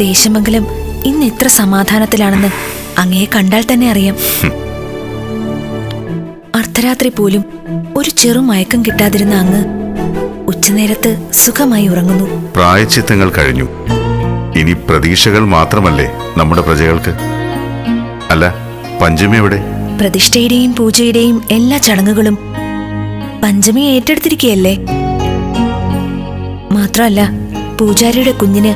ദേശമംഗലം ഇന്ന് എത്ര സമാധാനത്തിലാണെന്ന് അങ്ങയെ കണ്ടാൽ തന്നെ അറിയാം. അർദ്ധരാത്രി പോലും ഒരു ചെറു മയക്കം കിട്ടാതിരുന്ന അങ്ങ് ഉച്ചനേരത്ത് സുഖമായി ഉറങ്ങുന്നു. പ്രായച്ചിത്തങ്ങൾ കഴിഞ്ഞു. ഇനി പ്രതീക്ഷകൾ മാത്രമല്ലേ നമ്മുടെ പ്രജകൾക്ക്? അല്ല പഞ്ചമി എവിടെ? പ്രതിഷ്ഠയുടെയും പൂജയുടെയും എല്ലാ ചടങ്ങുകളും പഞ്ചമി ഏറ്റെടുത്തിരിക്കുകയല്ലേ? മാത്രമല്ല പൂജാരിയുടെ കുഞ്ഞിന്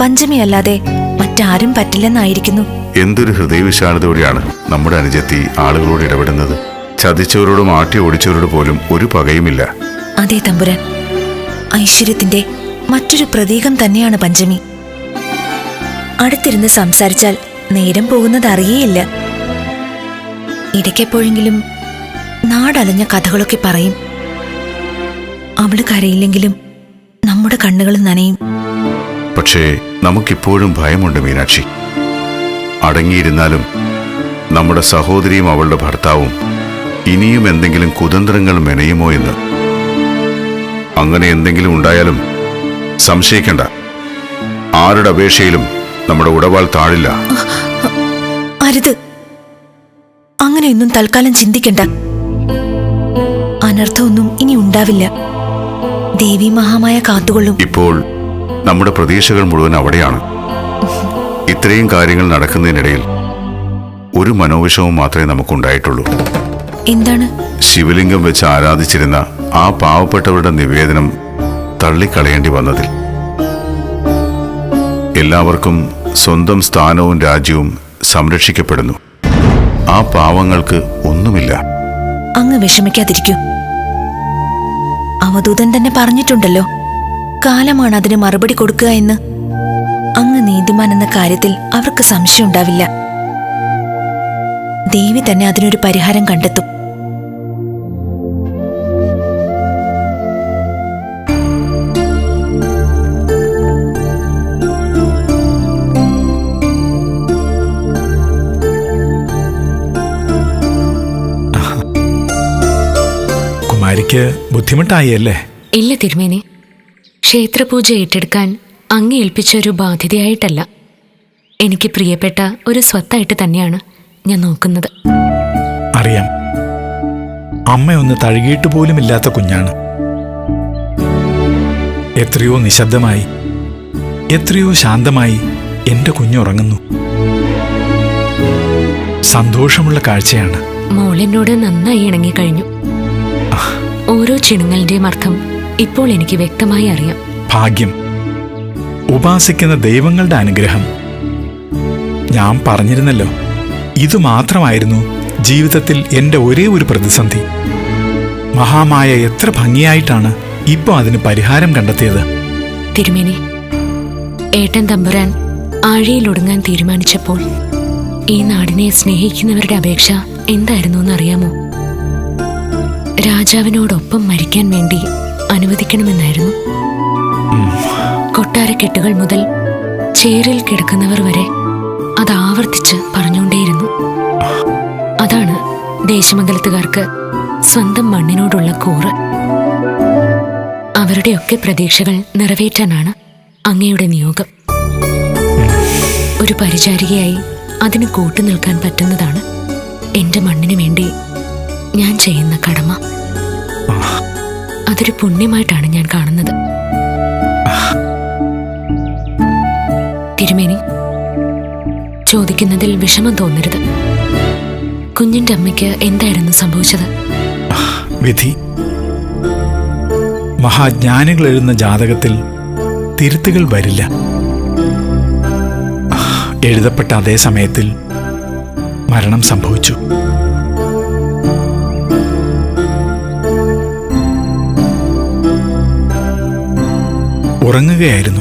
പഞ്ചമി അല്ലാതെ മറ്റാരും പറ്റില്ലെന്നായിരിക്കുന്നു. എന്തൊരു ഹൃദയവിശാലതയോടെയാണ് നമ്മുടെ അനുജത്തി ആളുകളോട് ഇടപെടുന്നത്. ചതിച്ചവരോടും ആട്ടി ഓടിച്ചവരോട് പോലും ഒരു പകയുമില്ല. അതേ തമ്പുരാൻ ഐശ്വര്യത്തിന്റെ മറ്റൊരു പ്രതീകം തന്നെയാണ് പഞ്ചമി. അടുത്തിരുന്ന് സംസാരിച്ചാൽ നേരം പോകുന്നത് അറിയേയില്ല. ഇടയ്ക്കെപ്പോഴെങ്കിലും നാടലഞ്ഞ കഥകളൊക്കെ പറയും. അവൾ കരയില്ലെങ്കിലും നമ്മുടെ കണ്ണുകൾ നനയും. പക്ഷേ നമുക്കിപ്പോഴും ഭയമുണ്ട് മീനാക്ഷി. അടങ്ങിയിരുന്നാലും നമ്മുടെ സഹോദരിയും അവളുടെ ഭർത്താവും ഇനിയും എന്തെങ്കിലും കുതന്ത്രങ്ങൾ മെനയുമോ എന്ന്. അങ്ങനെ എന്തെങ്കിലും ഉണ്ടായാലും സംശയിക്കണ്ട. ആരുടെ അപേക്ഷയിലും നമ്മുടെ ഉടവാൾ താഴില്ല. അരുത്. അങ്ങനെയൊന്നും തൽക്കാലം ചിന്തിക്കണ്ട. അനർത്ഥമൊന്നും ഇനി ഉണ്ടാവില്ല. ദേവി മഹാമായ കാത്തുകൊള്ളും. ഇപ്പോൾ നമ്മുടെ പ്രതീക്ഷകൾ മുഴുവൻ അവിടെയാണ്. ഇത്രയും കാര്യങ്ങൾ നടക്കുന്നതിനിടയിൽ ഒരു മനോവിഷവും മാത്രമേ നമുക്കുണ്ടായിട്ടുള്ളൂ. എന്താണ്? ശിവലിംഗം വെച്ച് ആരാധിച്ചിരുന്ന ആ പാവപ്പെട്ടവരുടെ നിവേദനം തള്ളിക്കളയേണ്ടി വന്നതിൽ. എല്ലാവർക്കും സ്വന്തം സ്ഥാനവും രാജ്യവും സംരക്ഷിക്കപ്പെടുന്നു. ആ പാവങ്ങൾക്ക് ഒന്നുമില്ല. അങ്ങ് വിഷമിക്കാതിരിക്കൂ. അവധൂതൻ തന്നെ പറഞ്ഞിട്ടുണ്ടല്ലോ. കാലമാണ് അതിന് മറുപടി കൊടുക്കുക എന്ന്. അങ്ങ് നീതിമാൻ എന്ന കാര്യത്തിൽ അവർക്ക് സംശയം ഉണ്ടാവില്ല ദേവി തന്നെ അതിനൊരു പരിഹാരം കണ്ടെത്തും. കുമാരിക്ക് ബുദ്ധിമുട്ടായി അല്ലേ? ഇല്ല തിരുമേനി. ക്ഷേത്രപൂജ ഏറ്റെടുക്കാൻ അങ്ങ് ഏൽപ്പിച്ച ഒരു ബാധ്യതയായിട്ടല്ല. എനിക്ക് പ്രിയപ്പെട്ട ഒരു സ്വത്തായിട്ട് തന്നെയാണ് ഞാൻ നോക്കുന്നത്. അറിയാം. അമ്മ ഒന്ന് തഴുകിയിട്ട് പോലുമില്ലാത്ത കുഞ്ഞാണ്. എത്രയോ നിശബ്ദമായി എത്രയോ ശാന്തമായി എന്റെ കുഞ്ഞുറങ്ങുന്നു സന്തോഷമുള്ള കാഴ്ചയാണ്. മോളെന്നോട് നന്നായി ഇണങ്ങി കഴിഞ്ഞു ഓരോ ചിണുങ്ങളുടെയും അർത്ഥം ഇപ്പോൾ എനിക്ക് വ്യക്തമായി അറിയാം. ഭാഗ്യം. ഉപാസിക്കുന്ന ദൈവങ്ങളുടെ അനുഗ്രഹം. ഞാൻ പറഞ്ഞിരുന്നല്ലോ ഇത് മാത്രമായിരുന്നു ജീവിതത്തിൽ എന്റെ ഒരേ ഒരു പ്രതിസന്ധി. മഹാമായ എത്ര ഭംഗിയായിട്ടാണ് ഇപ്പോൾ അതിന് പരിഹാരം കണ്ടെത്തിയത്. തിരുമേനി ഏട്ടൻ തമ്പുരാൻ ആഴിയിലൊടുങ്ങാൻ തീരുമാനിച്ചപ്പോൾ ഈ നാടിനെ സ്നേഹിക്കുന്നവരുടെ അപേക്ഷ എന്തായിരുന്നു എന്നറിയാമോ രാജാവിനോടൊപ്പം മരിക്കാൻ വേണ്ടി അനുവദിക്കണമെന്നായിരുന്നു. കൊട്ടാരക്കെട്ടുകൾ മുതൽ ചേറിൽ കിടക്കുന്നവർ വരെ അത് ആവർത്തിച്ച് പറഞ്ഞുകൊണ്ടേയിരുന്നു. അതാണ് ദേശമംഗലത്തുകാർക്ക് സ്വന്തം മണ്ണിനോടുള്ള കൂറ്. അവരുടെയൊക്കെ പ്രതീക്ഷകൾ നിറവേറ്റാനാണ് അങ്ങയുടെ നിയോഗം. ഒരു പരിചാരികയായി അതിന് കൂട്ടുനിൽക്കാൻ പറ്റുന്നതാണ് എന്റെ മണ്ണിനു വേണ്ടി ഞാൻ ചെയ്യുന്ന കടമ. അതൊരു പുണ്യമായിട്ടാണ് ഞാൻ കാണുന്നത്. തിരുമേനി ചോദിക്കുന്നതിൽ വിഷമം തോന്നരുത്. കുഞ്ഞിന്റെ അമ്മയ്ക്ക് എന്തായിരുന്നു സംഭവിച്ചത്? വിധി. മഹാജ്ഞാനികൾ എഴുതുന്ന ജാതകത്തിൽ തിരുത്തുകൾ വരില്ല. എഴുതപ്പെട്ട അതേ സമയത്തിൽ മരണം സംഭവിച്ചു. ഉറങ്ങുകയായിരുന്നു.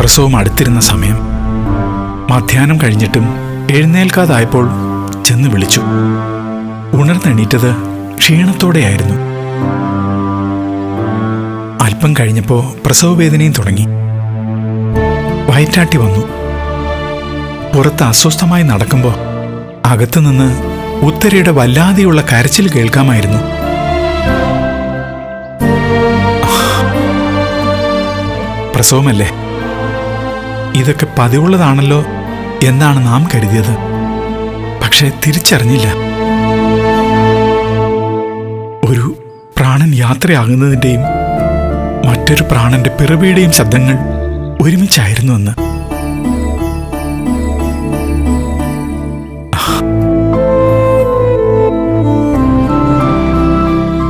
പ്രസവം അടുത്തിരുന്ന സമയം. മധ്യാഹ്നം കഴിഞ്ഞിട്ടും എഴുന്നേൽക്കാതായപ്പോൾ ചെന്ന് വിളിച്ചു. ഉണർന്നെണീറ്റത് ക്ഷീണത്തോടെയായിരുന്നു. അല്പം കഴിഞ്ഞപ്പോൾ പ്രസവവേദനയും തുടങ്ങി. വയറ്റാട്ടി വന്നു. പുറത്ത് അസ്വസ്ഥമായി നടക്കുമ്പോൾ അകത്തുനിന്ന് ഉത്തരയുടെ വല്ലാതെയുള്ള കരച്ചിൽ കേൾക്കാമായിരുന്നു. പ്രസവമല്ലേ ഇതൊക്കെ പതിവുള്ളതാണല്ലോ എന്നാണ് നാം കരുതിയത്. പക്ഷെ തിരിച്ചറിഞ്ഞില്ല. ഒരു പ്രാണൻ യാത്രയാകുന്നതിന്റെയും മറ്റൊരു പ്രാണന്റെ പിറവിയുടെയും ശബ്ദങ്ങൾ ഒരുമിച്ചായിരുന്നു അന്ന്.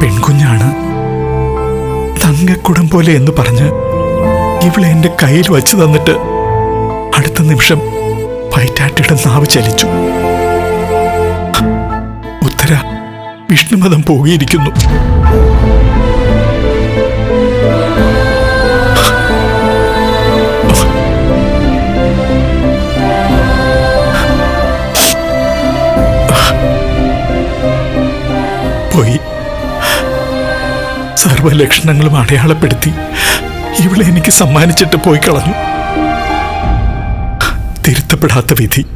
പെൺകുഞ്ഞാണ് തങ്കക്കുടം പോലെ എന്ന് പറഞ്ഞ് ഇവളെ എന്റെ കയ്യിൽ വച്ചു തന്നിട്ട് അടുത്ത നിമിഷം പൈറ്റാട്ടിയുടെ നാവ് ചലിച്ചു. ഉത്തര വിഷ്ണുമതം പോകിയിരിക്കുന്നു. പോയി. സർവലക്ഷണങ്ങളും അടയാളപ്പെടുത്തി ഇവളെ എനിക്ക് സമ്മാനിച്ചിട്ട് പോയി കളഞ്ഞു. തിരുത്തപ്പെടാത്ത വിധി.